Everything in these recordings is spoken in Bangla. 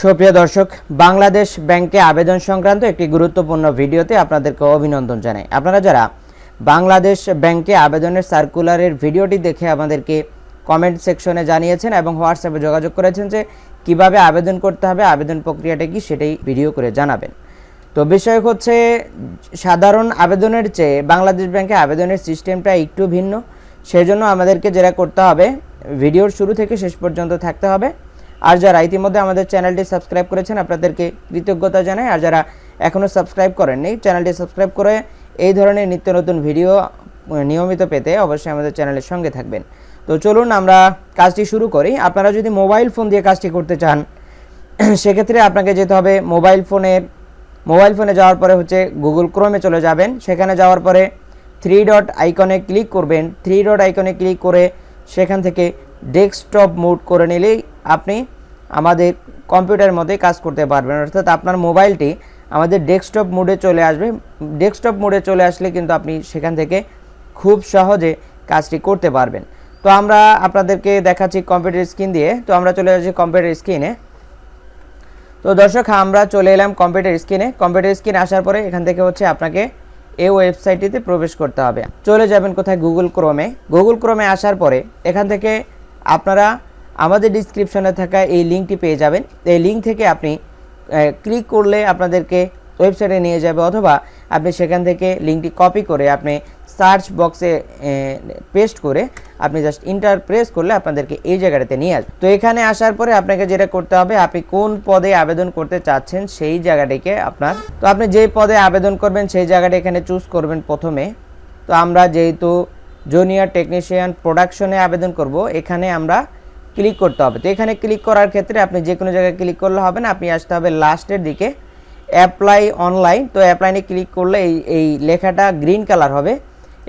সুপ্রিয় দর্শক, বাংলাদেশ ব্যাংকে আবেদন সংক্রান্ত একটি গুরুত্বপূর্ণ ভিডিওতে আপনাদেরকে অভিনন্দন জানাই। আপনারা যারা বাংলাদেশ ব্যাংকে আবেদনের সার্কুলারের ভিডিওটি দেখে আমাদেরকে কমেন্ট সেকশনে জানিয়েছেন এবং হোয়াটসঅ্যাপে যোগাযোগ করেছেন যে কীভাবে আবেদন করতে হবে, আবেদন প্রক্রিয়াটা কি সেটাই ভিডিও করে জানাবেন। তো বিষয় হচ্ছে, সাধারণ আবেদনের চেয়ে বাংলাদেশ ব্যাংকে আবেদনের সিস্টেমটা একটু ভিন্ন। সেই জন্য আমাদেরকে যেটা করতে হবে, ভিডিওর শুরু থেকে শেষ পর্যন্ত থাকতে হবে। আর যারা ইতিমধ্যে আমাদের চ্যানেলটি সাবস্ক্রাইব করেছেন, আপনাদেরকে কৃতজ্ঞতা জানাই। আর যারা এখনও সাবস্ক্রাইব করেননি, চ্যানেলটি সাবস্ক্রাইব করে এই ধরনের নিত্য নতুন ভিডিও নিয়মিত পেতে অবশ্যই আমাদের চ্যানেলের সঙ্গে থাকবেন। তো চলুন আমরা কাজটি শুরু করি। আপনারা যদি মোবাইল ফোন দিয়ে কাজটি করতে চান, সেক্ষেত্রে আপনাকে যেতে হবে মোবাইল ফোনের, মোবাইল ফোনে যাওয়ার পরে হচ্ছে গুগল ক্রোমে চলে যাবেন। সেখানে যাওয়ার পরে থ্রি ডট আইকনে ক্লিক করবেন। থ্রি ডট আইকনে ক্লিক করে সেখান থেকে ডেস্কটপ মুড করে নিলেই আপনি আমাদের কম্পিউটারের মধ্যে কাজ করতে পারবেন। অর্থাৎ আপনার মোবাইলটি আমাদের ডেস্কটপ মোডে চলে আসবে। ডেস্কটপ মোডে চলে আসলে কিন্তু আপনি সেখান থেকে খুব সহজে কাজটি করতে পারবেন। তো আমরা আপনাদেরকে দেখাচ্ছি কম্পিউটার স্ক্রিন দিয়ে। তো আমরা চলে যাচ্ছি কম্পিউটার স্ক্রিনে। তো দর্শক, আমরা চলে এলাম কম্পিউটার স্ক্রিনে। কম্পিউটার স্ক্রিন আসার পরে এখান থেকে হচ্ছে আপনাকে এই ওয়েবসাইটটিতে প্রবেশ করতে হবে। চলে যাবেন কোথায়? গুগল ক্রোমে। গুগল ক্রোমে আসার পরে এখান থেকে আপনারা আমাদের ডিসক্রিপশনে থাকা এই লিঙ্কটি পেয়ে যাবেন। এই লিঙ্ক থেকে আপনি ক্লিক করলে আপনাদেরকে ওয়েবসাইটে নিয়ে যাবে অথবা আপনি সেখান থেকে লিঙ্কটি কপি করে আপনি সার্চ বক্সে পেস্ট করে আপনি জাস্ট ইন্টার প্রেস করলে আপনাদেরকে এই জায়গাটাতে নিয়ে আসবে। তো এখানে আসার পরে আপনাকে যেটা করতে হবে, আপনি কোন পদে আবেদন করতে চাচ্ছেন সেই জায়গাটিকে আপনার, তো আপনি যে পদে আবেদন করবেন সেই জায়গাটা এখানে চুজ করবেন প্রথমে। তো আমরা যেহেতু জুনিয়র টেকনিশিয়ান প্রোডাকশনে আবেদন করব, এখানে আমরা ক্লিক করতে হবে। তো এখানে ক্লিক করার ক্ষেত্রে আপনি যে কোনো জায়গায় ক্লিক করলে হবে না, আপনি আসতে হবে লাস্টের দিকে। অ্যাপ্লাই অনলাইন, তো অ্যাপ্লাইনে ক্লিক করলে এই এই লেখাটা গ্রিন কালার হবে।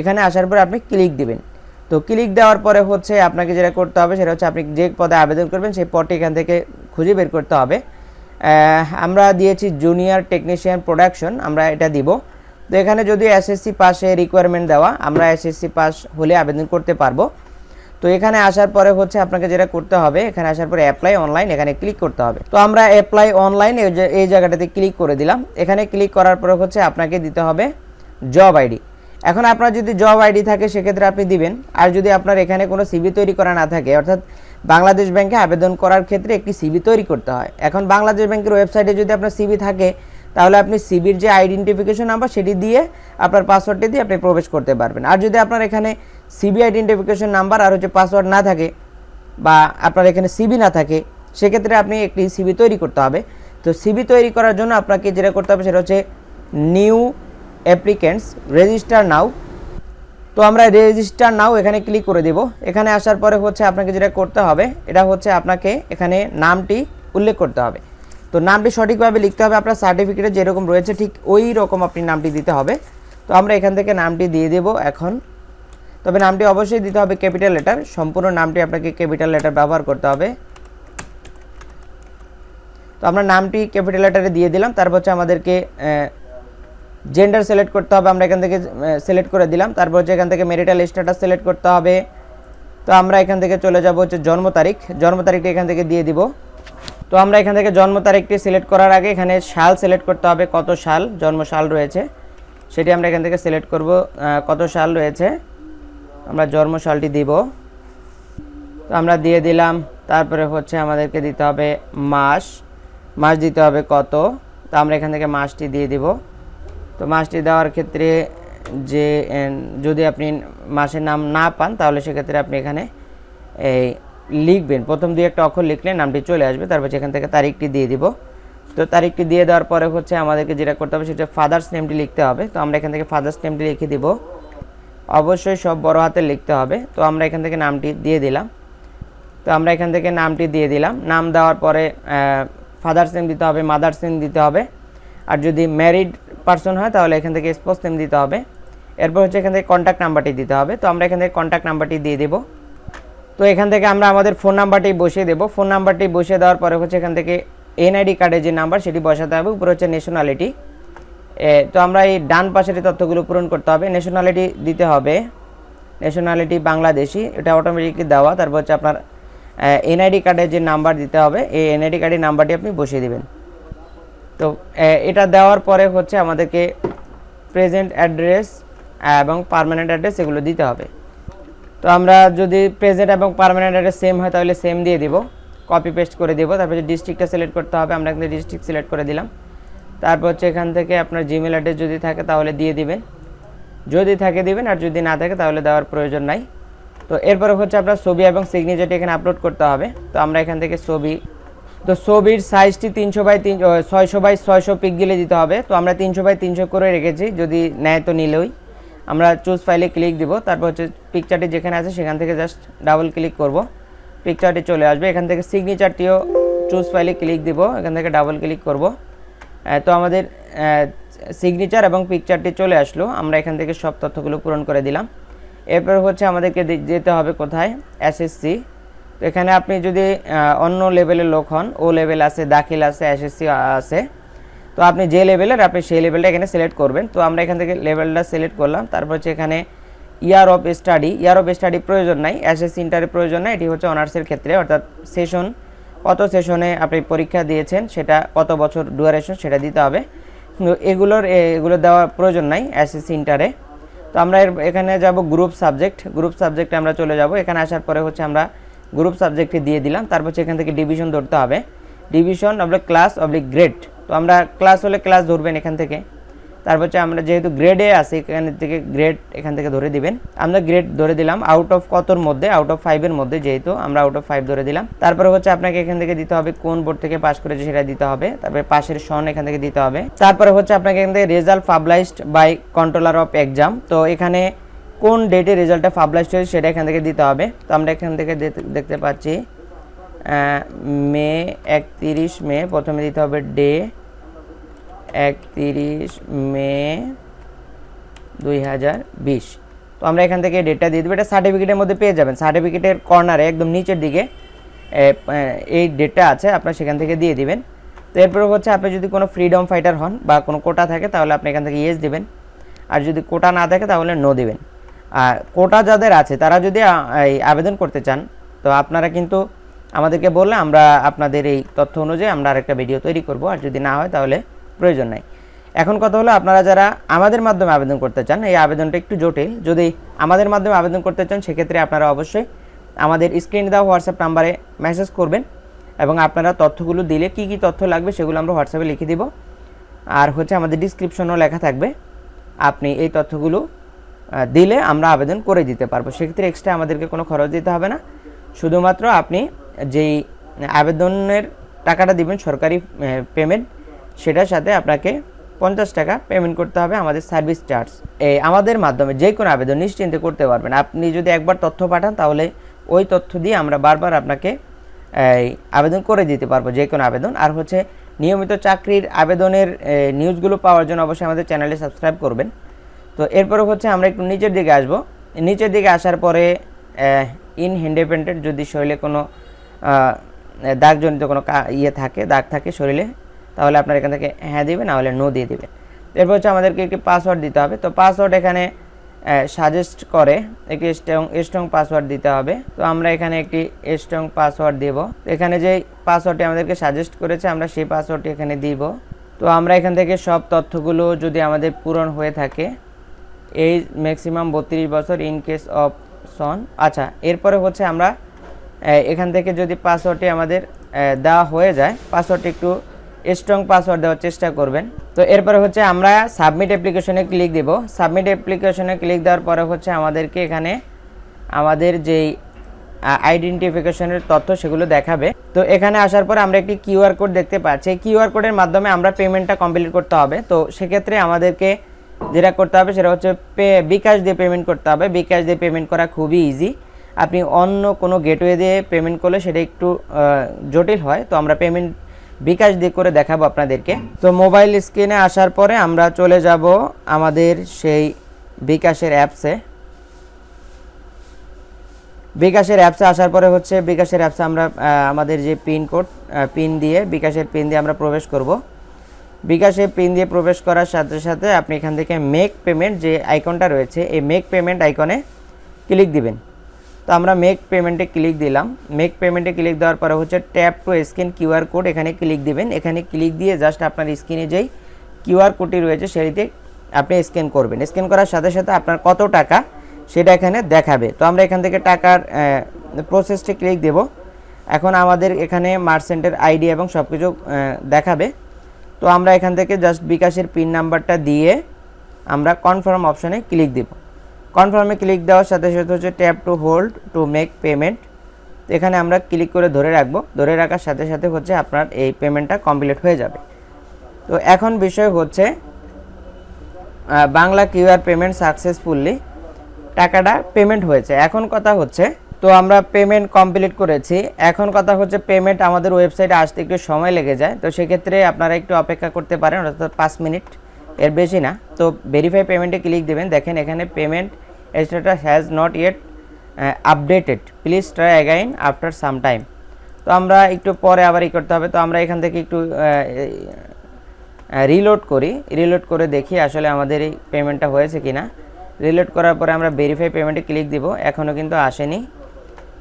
এখানে আসার পরে আপনি ক্লিক দিবেন। তো ক্লিক দেওয়ার পরে হচ্ছে আপনাকে যেটা করতে হবে, সেটা হচ্ছে আপনি যে পদে আবেদন করবেন, সেই পদটি এখান থেকে খুঁজে বের করতে হবে। আমরা দিয়েছি জুনিয়র টেকনিশিয়ান প্রোডাকশন আমরা এটা দিব। তো এখানে যদি এসএসসি পাশে রিকোয়ারমেন্ট দেওয়া, আমরা এসএসসি পাস হলে আবেদন করতে পারব। তো এখানে আসার পরে হচ্ছে আপনাকে যেটা করতে হবে, এখানে আসার পরে অ্যাপ্লাই অনলাইন এখানে ক্লিক করতে হবে। তো আমরা অ্যাপ্লাই অনলাইন এই জায়গাটাতে ক্লিক করে দিলাম। এখানে ক্লিক করার পরে হচ্ছে আপনাকে দিতে হবে জব আইডি এখন আপনার যদি জব আইডি থাকে, সেক্ষেত্রে আপনি দিবেন। আর যদি আপনার এখানে কোনো সিবি তৈরি করা না থাকে, অর্থাৎ বাংলাদেশ ব্যাংকে আবেদন করার ক্ষেত্রে একটি সিবি তৈরি করতে হয়। এখন বাংলাদেশ ব্যাংকের ওয়েবসাইটে যদি আপনার সিবি থাকে, তাহলে আপনি সিবির যে আইডেন্টিফিকেশন নাম্বার সেটি দিয়ে আপনার পাসওয়ার্ডটি দিয়ে আপনি প্রবেশ করতে পারবেন। আর যদি আপনার এখানে সিবি আইডেন্টিফিকেশন নাম্বার আর হচ্ছে পাসওয়ার্ড না থাকে বা আপনার এখানে সিবি না থাকে, সেক্ষেত্রে আপনি একটি সিবি তৈরি করতে হবে। তো সিবি তৈরি করার জন্য আপনাকে যেটা করতে হবে সেটা হচ্ছে নিউ অ্যাপ্লিকেন্টস রেজিস্টার নাও তো আমরা রেজিস্টার নাও এখানে ক্লিক করে দেব। এখানে আসার পরে হচ্ছে আপনাকে যেটা করতে হবে, এটা হচ্ছে আপনাকে এখানে নামটি উল্লেখ করতে হবে। তো নামটি সঠিকভাবে লিখতে হবে, আপনার সার্টিফিকেটে যেরকম রয়েছে ঠিক ওই রকম আপনি নামটি দিতে হবে। তো আমরা এখান থেকে নামটি দিয়ে দেব এখন। তবে নামটি অবশ্যই দিতে হবে ক্যাপিটাল লেটার। সম্পূর্ণ নামটি আপনাকে ক্যাপিটাল লেটার ব্যবহার করতে হবে। তো আমরা নামটি ক্যাপিটাল লেটারে দিয়ে দিলাম। তারপর হচ্ছে আমাদেরকে জেন্ডার সিলেক্ট করতে হবে। আমরা এখান থেকে সিলেক্ট করে দিলাম। তারপর হচ্ছে এখান থেকে মেরিটাল স্ট্যাটাস সিলেক্ট করতে হবে। তো আমরা এখান থেকে চলে যাব হচ্ছে জন্ম তারিখ। জন্ম তারিখটি এখান থেকে দিয়ে দিব। তো আমরা এখান থেকে জন্ম তারিখটি সিলেক্ট করার আগে এখানে সাল সিলেক্ট করতে হবে। কত সাল? জন্ম সাল রয়েছে। সেটি আমরা এখান থেকে সিলেক্ট করব কত সাল রয়েছে? আমরা জন্ম সালটি দিব। তো আমরা দিয়ে দিলাম, তারপরে হচ্ছে আমাদেরকে দিতে হবে মাস। মাস দিতে হবে কত? তো আমরা এখান থেকে মাসটি দিয়ে দিব। তো মাসটি দেওয়ার ক্ষেত্রে যে যদি আপনি মাসের নাম না পান, তাহলে সেক্ষেত্রে আপনি এখানে এই লিখবেন। প্রথম দুই একটা অক্ষর লিখলে নামটি চলে আসবে, তারপর সেখান থেকে তারিখটি দিয়ে দিব। তো তারিখটি দিয়ে দেওয়ার পরে হচ্ছে আমাদেরকে যেটা করতে হবে, সেটা ফাদার্স নেমটি লিখতে হবে। তো আমরা এখান থেকে ফাদার্স নেমটি লিখে দিব। অবশ্যই সব বড় হাতে লিখতে হবে। তো আমরা এখান থেকে নামটি দিয়ে দিলাম। তো আমরা এখান থেকে নামটি দিয়ে দিলাম। নাম দেওয়ার পরে ফাদার্স নেম দিতে হবে মাদার্স নেম দিতে হবে। আর যদি ম্যারিড পার্সন হয়, তাহলে এখান থেকে স্পোর্টস নেম দিতে হবে। এরপর হচ্ছে এখান থেকে কন্ট্যাক্ট নাম্বারটি দিতে হবে। তো আমরা এখান থেকে কন্ট্যাক্ট নাম্বারটি দিয়ে দেবো। তো এখান থেকে আমরা আমাদের ফোন নাম্বারটি বসিয়ে দেবো। ফোন নাম্বারটি বসিয়ে দেওয়ার পরে হচ্ছে এখান থেকে এনআইডি কার্ডের যে নাম্বার সেটি বসাতে হবে। উপরে হচ্ছে ন্যাশনালিটি তো আমরা এই ডান পাশের তথ্যগুলো পূরণ করতে হবে। ন্যাশনালিটি দিতে হবে। ন্যাশনালিটি বাংলাদেশি। এটা অটোমেটিকলি দেওয়া। তারপর হচ্ছে আপনার এনআইডি কার্ডের যে নাম্বার দিতে হবে, এই এনআইডি কার্ডের নাম্বারটি আপনি বসিয়ে দিবেন। তো এটা দেওয়ার পরে হচ্ছে আমাদেরকে প্রেজেন্ট অ্যাড্রেস এবং পার্মানেন্ট অ্যাড্রেস এগুলো দিতে হবে। তো আমরা যদি প্রেজেন্ট এবং পার্মানেন্ট অ্যাড্রেস সেম হয়, তাহলে সেম দিয়ে দিব। কপি পেস্ট করে দিব। তারপর ডিস্ট্রিক্টটা সিলেক্ট করতে হবে, আমরা এখানে ডিস্ট্রিক্ট সিলেক্ট করে দিলাম। তারপর হচ্ছে এখান থেকে আপনার জিমেল অ্যাড্রেস যদি থাকে তাহলে দিয়ে দিবেন। যদি থাকে দিবেন আর যদি না থাকে তাহলে দেওয়ার প্রয়োজন নাই। তো এরপরে হচ্ছে আপনার ছবি এবং সিগনেচারটি এখানে আপলোড করতে হবে। তো আমরা এখান থেকে ছবি, তো ছবির সাইজটি তিনশো বাই তিন ছয়শো বাই ছয়শো পিকজেলে দিতে হবে। তো আমরা তিনশো বাই তিনশো করে রেখেছি, যদি নেয় তো নিলেই। আমরা চুজ ফাইলে ক্লিক দিব, তারপর হচ্ছে পিকচারটি যেখানে আছে সেখান থেকে জাস্ট ডাবল ক্লিক করব। পিকচারটি চলে আসবে। এখান থেকে সিগনেচারটিও চুজ ফাইলে ক্লিক দিব, এখান থেকে ডাবল ক্লিক করব। তো আমাদের সিগনেচার এবং পিকচারটি চলে আসলো। আমরা এখান থেকে সব তথ্যগুলো পূরণ করে দিলাম। এরপর হচ্ছে আমাদেরকে যেতে হবে কোথায়? এসএসসি তো এখানে আপনি যদি অন্য লেভেলের লোক হন, ও লেভেল আছে, দাখিল আছে এসএসসি আছে, তো আপনি যে লেভেলের আপনি সেই লেভেলটা এখানে সিলেক্ট করবেন। তো আমরা এখান থেকে লেভেলটা সিলেক্ট করলাম। তারপর হচ্ছে এখানে year of study year of study প্রয়োজন নাই এসএসসি ইন্টারের প্রয়োজন নাই, এটি হচ্ছে অনার্সের ক্ষেত্রে, অর্থাৎ সেশন কত সেশনে আপনি পরীক্ষা দিয়েছেন, সেটা কত বছর ডুয়ারেশন সেটা দিতে হবে। এগুলোর এগুলো দেওয়ার প্রয়োজন নাই এসএসসি ইন্টারে তো আমরা এখানে যাব গ্রুপ সাবজেক্ট গ্রুপ সাবজেক্টে আমরা চলে যাব। এখানে আসার পরে হচ্ছে আমরা গ্রুপ সাবজেক্টে দিয়ে দিলাম, তারপর এখান থেকে ডিভিশন ধরতে হবে। Division oblique class oblique grade তো আমরা ক্লাস হলে ক্লাস ধরবেন এখান থেকে। তারপর হচ্ছে আমরা যেহেতু গ্রেডে আছি, এখান থেকে গ্রেড এখান থেকে ধরে দিবেন। আমরা গ্রেড ধরে দিলাম আউট অফ কতর মধ্যে? আউট অফ ফাইভের মধ্যে যেহেতু আমরা আউট অফ ফাইভ ধরে দিলাম। তারপরে হচ্ছে আপনাকে এখান থেকে দিতে হবে কোন বোর্ড থেকে পাস করেছে সেটা দিতে হবে। তারপরে পাশের সন এখান থেকে দিতে হবে। তারপরে হচ্ছে আপনাকে এখান থেকে result published by controller of exam তো এখানে কোন ডেটে রেজাল্টটা পাবলাইজড হয়েছে সেটা এখান থেকে দিতে হবে। তো আমরা এখান থেকে দেখতে পাচ্ছি মে একত্রিশ মে প্রথমে দিতে হবে ডে একত্রিশ মে দুই হাজার বিশ। তো আমরা এখান থেকে ডেটটা দিয়ে দেবো। এটা সার্টিফিকেটের মধ্যে পেয়ে যাবেন। সার্টিফিকেটের কর্নারে একদম নিচের দিকে এই ডেটটা আছে, আপনার সেখান থেকে দিয়ে দিবেন। তো এরপর হচ্ছে আপনি যদি কোনো ফ্রিডম ফাইটার হন বা কোনো কোটা থাকে, তাহলে আপনি এখান থেকে ইয়েস দিবেন। আর যদি কোটা না থাকে, তাহলে নো দিবেন। আর কোটা যাদের আছে, তারা যদি এই আবেদন করতে চান, তো আপনারা কিন্তু আমাদেরকে বললে আমরা আপনাদের এই তথ্য অনুযায়ী আমরা আরেকটা ভিডিও তৈরি করব। আর যদি না হয়, তাহলে প্রয়োজন নাই। এখন কথা হলো আপনারা যারা আমাদের মাধ্যমে আবেদন করতে চান, এই আবেদনটা একটু জটিল। যদি আমাদের মাধ্যমে আবেদন করতে চান, সেক্ষেত্রে আপনারা অবশ্যই আমাদের স্ক্রিনে দেওয়া হোয়াটসঅ্যাপ নাম্বারে মেসেজ করবেন এবং আপনারা তথ্যগুলো দিলে কি কি তথ্য লাগবে সেগুলো আমরা হোয়াটসঅ্যাপে লিখে দিব। আর হচ্ছে আমাদের ডিসক্রিপশনও লেখা থাকবে। আপনি এই তথ্যগুলো দিলে আমরা আবেদন করে দিতে পারব। সেক্ষেত্রে এক্সট্রা আমাদেরকে কোনো খরচ দিতে হবে না। শুধুমাত্র আপনি যেই আবেদনের টাকাটা দিবেন, সরকারি পেমেন্ট সেটার সাথে আপনাকে পঞ্চাশ টাকা পেমেন্ট করতে হবে আমাদের সার্ভিস চার্জ এই আমাদের মাধ্যমে যে কোনো আবেদন নিশ্চিন্তে করতে পারবেন। আপনি যদি একবার তথ্য পাঠান, তাহলে ওই তথ্য দিয়ে আমরা বারবার আপনাকে আবেদন করে দিতে পারব যে কোনো আবেদন। আর হচ্ছে নিয়মিত চাকরির আবেদনের নিউজগুলো পাওয়ার জন্য অবশ্যই আমাদের চ্যানেলে সাবস্ক্রাইব করবেন। তো এরপরে হচ্ছে আমরা একটু নিচের দিকে আসব। নিচের দিকে আসার পরে ইন ইন্ডিপেন্ডেন্ট যদি শরীরে কোনো দাগজনিত কোনো ইয়ে থাকে, দাগ থাকে শরীরে তাহলে আপনার এখান থেকে হ্যাঁ দিবেন নাহলে নো দিয়ে দিবেন। এরপর হচ্ছে আমাদেরকে একটি পাসওয়ার্ড দিতে হবে। তো পাসওয়ার্ড এখানে সাজেস্ট করে একটি স্ট্রং স্ট্রং পাসওয়ার্ড দিতে হবে। তো আমরা এখানে একটি স্ট্রং পাসওয়ার্ড দেব। এখানে যে পাসওয়ার্ডটি আমাদেরকে সাজেস্ট করেছে, আমরা সেই পাসওয়ার্ডটি এখানে দিব। তো আমরা এখান থেকে সব তথ্যগুলো যদি আমাদের পূরণ হয়ে থাকে, এই ম্যাক্সিমাম বত্রিশ বছর ইন কেস অফ সন আচ্ছা এরপরে হচ্ছে আমরা এখান থেকে যদি পাসওয়ার্ডটি আমাদের দেওয়া হয়ে যায় পাসওয়ার্ডটি একটু স্ট্রং পাসওয়ার্ড দেওয়ার চেষ্টা করবেন। তো এরপরে হচ্ছে আমরা সাবমিট অ্যাপ্লিকেশনে ক্লিক দিব। সাবমিট অ্যাপ্লিকেশনে ক্লিক দেওয়ার পরে হচ্ছে আমাদেরকে এখানে আমাদের যেই আইডেন্টিফিকেশনের তথ্য সেগুলো দেখাবে। তো এখানে আসার পর আমরা একটি কিউআর কোড দেখতে পাচ্ছি। কিউআর কোডের মাধ্যমে আমরা পেমেন্টটা কমপ্লিট করতে হবে। তো সেক্ষেত্রে আমাদেরকে যেটা করতে হবে সেটা হচ্ছে পে, বিকাশ দিয়ে পেমেন্ট করতে হবে। বিকাশ দিয়ে পেমেন্ট করা খুবই ইজি আপনি অন্য কোনো গেটওয়ে দিয়ে পেমেন্ট করলে সেটা একটু জটিল হয়। তো আমরা পেমেন্ট বিকাশ দিয়ে করে দেখাবো আপনাদেরকে। তো মোবাইল স্ক্রিনে আসার পরে আমরা চলে যাব আমাদের সেই বিকাশের অ্যাপসে বিকাশের অ্যাপসে আসার পরে হচ্ছে বিকাশের অ্যাপসে আমরা আমাদের যে পিন কোড পিন দিয়ে, বিকাশের পিন দিয়ে আমরা প্রবেশ করব। বিকাশে পিন দিয়ে প্রবেশ করার সাথে সাথে আপনি এখান থেকে মেক পেমেন্ট যে আইকনটা রয়েছে, এই মেক পেমেন্ট আইকনে ক্লিক দিবেন। তো আমরা মেক পেমেন্টে ক্লিক দিলাম। মেক পেমেন্টে ক্লিক দেওয়ার পরে হচ্ছে tap to scan QR code এখানে ক্লিক দিবেন। এখানে ক্লিক দিয়ে জাস্ট আপনার স্ক্রিনে যেই কিউআর কোডটি রয়েছে সেটিতে আপনি স্ক্যান করবেন। স্ক্যান করার সাথে সাথে আপনার কত টাকা সেটা এখানে দেখাবে। তো আমরা এখান থেকে টাকার প্রসেসটি ক্লিক দেব। এখন আমাদের এখানে মার্চেন্টের আইডি এবং সব কিছু দেখাবে। তো আমরা এখান থেকে জাস্ট বিকাশের পিন নাম্বারটা দিয়ে আমরা কনফার্ম অপশনে ক্লিক দেব। কনফার্মে ক্লিক দেওয়ার সাথে সাথে হচ্ছে tap to hold to make payment এখানে আমরা ক্লিক করে ধরে রাখব। ধরে রাখার সাথে সাথে হচ্ছে আপনার এই পেমেন্টটা কমপ্লিট হয়ে যাবে। তো এখন বিষয় হচ্ছে বাংলা কিউআর পেমেন্ট সাকসেসফুলি টাকাটা পেমেন্ট হয়েছে। এখন কথা হচ্ছে, তো আমরা পেমেন্ট কমপ্লিট করেছি। এখন কথা হচ্ছে পেমেন্ট আমাদের ওয়েবসাইটে আসতে একটু সময় লেগে যায়। তো সেক্ষেত্রে আপনারা একটু অপেক্ষা করতে পারেন, অর্থাৎ পাঁচ মিনিট এর বেশি না। তো ভেরিফাই পেমেন্টে ক্লিক দেবেন। দেখেন এখানে payment status has not yet updated please try again after some time তো আমরা একটু পরে আবার ই করতে হবে। তো আমরা এখান থেকে একটু রিলোড করি। রিলোড করে দেখি আসলে আমাদের এই পেমেন্টটা হয়েছে কি না রিলোড করার পরে আমরা ভেরিফাই পেমেন্টে ক্লিক দিব। এখনও কিন্তু আসেনি।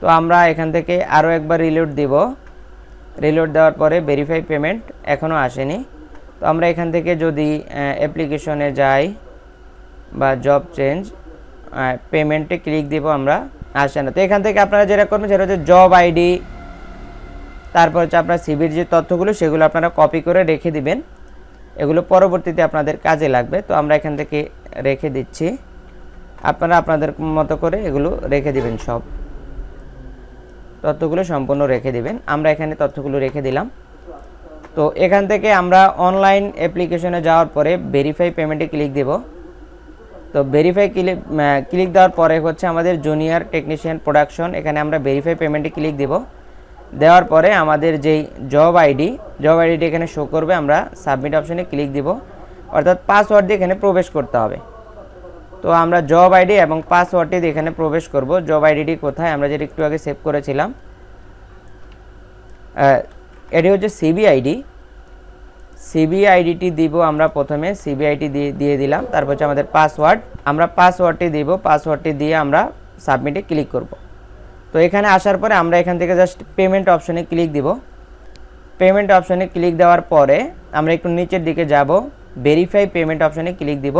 তো আমরা এখান থেকে আরও একবার রিলোড দিব। রিলোড দেওয়ার পরে ভেরিফাই পেমেন্ট এখনও আসেনি। তো আমরা এখান থেকে যদি অ্যাপ্লিকেশনে যাই বা জব চেঞ্জ পেমেন্টে ক্লিক দিব আমরা আসে না। তো এখান থেকে আপনারা যেটা করবেন, সেটা হচ্ছে জব আইডি তারপর হচ্ছে আপনার সিবির যে তথ্যগুলো, সেগুলো আপনারা কপি করে রেখে দিবেন। এগুলো পরবর্তীতে আপনাদের কাজে লাগবে। তো আমরা এখান থেকে রেখে দিচ্ছি। আপনারা আপনাদের মতো করে এগুলো রেখে দিবেন সব। তথ্যগুলো সম্পূর্ণ রেখে দিবেন। আমরা এখানে তথ্যগুলো রেখে দিলাম। তো এখান থেকে আমরা অনলাইন অ্যাপ্লিকেশনে যাওয়ার পরে ভেরিফাই পেমেন্টে ক্লিক দেব। তো ভেরিফাই ক্লিক ক্লিক দেওয়ার পরে হচ্ছে আমাদের জুনিয়র টেকনিশিয়ান প্রোডাকশন এখানে আমরা ভেরিফাই পেমেন্টে ক্লিক দেব। দেওয়ার পরে আমাদের যেই জব আইডি জব আইডিটি এখানে শো করবে, আমরা সাবমিট অপশনে ক্লিক দিব। অর্থাৎ পাসওয়ার্ড দিয়ে এখানে প্রবেশ করতে হবে। তো আমরা জব আইডি এবং পাসওয়ার্ডটি দিয়ে এখানে প্রবেশ করব। জব আইডিটি কোথায়? আমরা যেটা একটু আগে সেভ করেছিলাম। এটি হচ্ছে সিবি আইডি সিবি আইডিটি দিব আমরা প্রথমে সিবি আইডি দিয়ে দিয়ে দিলাম। তারপর হচ্ছে আমাদের পাসওয়ার্ড আমরা পাসওয়ার্ডটি দিব পাসওয়ার্ডটি দিয়ে আমরা সাবমিটে ক্লিক করব। তো এখানে আসার পরে আমরা এখান থেকে জাস্ট পেমেন্ট অপশনে ক্লিক দিব। পেমেন্ট অপশনে ক্লিক দেওয়ার পরে আমরা একটু নিচের দিকে যাব। ভেরিফাই পেমেন্ট অপশনে ক্লিক দিব।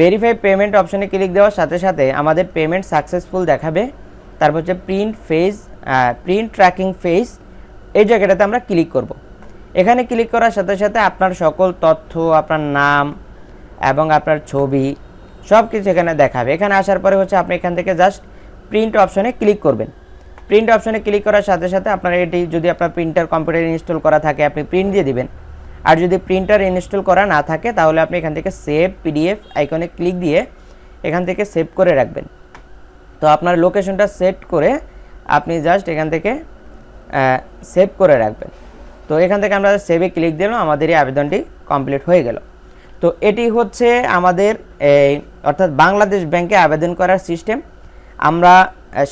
ভেরিফাই পেমেন্ট অপশনে ক্লিক দেওয়ার সাথে সাথে আমাদের পেমেন্ট সাকসেসফুল দেখাবে। তারপর হচ্ছে print phase print tracking phase এই জায়গাটাতে আমরা ক্লিক করব। এখানে ক্লিক করার সাথে সাথে আপনার সকল তথ্য, আপনার নাম এবং আপনার ছবি সব কিছু এখানে দেখাবে। এখানে আসার পরে হচ্ছে আপনি এখান থেকে জাস্ট প্রিন্ট অপশনে ক্লিক করবেন। প্রিন্ট অপশনে ক্লিক করার সাথে সাথে আপনার এটি যদি আপনার প্রিন্টার কম্পিউটার ইনস্টল করা থাকে, আপনি প্রিন্ট দিয়ে দিবেন। আর যদি প্রিন্টার ইনস্টল করা না থাকে, তাহলে আপনি এখান থেকে সেভ পিডিএফ আইকনে ক্লিক দিয়ে এখান থেকে সেভ করে রাখবেন। তো আপনার লোকেশনটা সেট করে আপনি জাস্ট এখান থেকে সেভ করে রাখবেন। তো এখান থেকে আমরা সেভে ক্লিক দিলাম, আমাদের এই আবেদনটি কমপ্লিট হয়ে গেল। তো এটি হচ্ছে আমাদের এই, অর্থাৎ বাংলাদেশ ব্যাংকে আবেদন করার সিস্টেম আমরা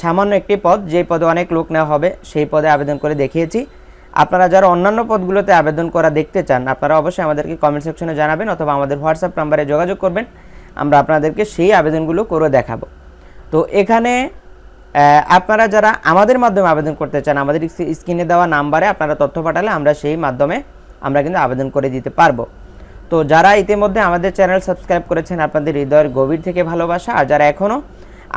সামান্য একটি পদ যে পদে অনেক লোক নেওয়া হবে, সেই পদে আবেদন করে দেখিয়েছি। আপনারা যারা অন্যান্য পদগুলোতে আবেদন করা দেখতে চান, আপনারা অবশ্যই আমাদেরকে কমেন্ট সেকশনে জানাবেন অথবা আমাদের হোয়াটসঅ্যাপ নাম্বারে যোগাযোগ করবেন। আমরা আপনাদেরকে সেই আবেদনগুলো করে দেখাবো। তো এখানে আপনারা যারা আমাদের মাধ্যমে আবেদন করতে চান, আমাদের স্ক্রিনে দেওয়া নাম্বারে আপনারা তথ্য পাঠালে আমরা সেই মাধ্যমে আমরা কিন্তু আবেদন করে দিতে পারব। তো যারা ইতিমধ্যে আমাদের চ্যানেল সাবস্ক্রাইব করেছেন, আপনাদের হৃদয়ের গভীর থেকে ভালোবাসা। আর যারা এখনও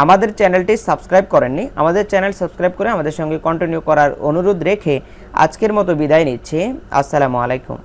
আমাদের চ্যানেলটি সাবস্ক্রাইব করেননি, আমাদের চ্যানেল সাবস্ক্রাইব করে আমাদের সঙ্গে কন্টিনিউ করার অনুরোধ রেখে আজকের মতো বিদায় নিচ্ছি। আসসালামু আলাইকুম।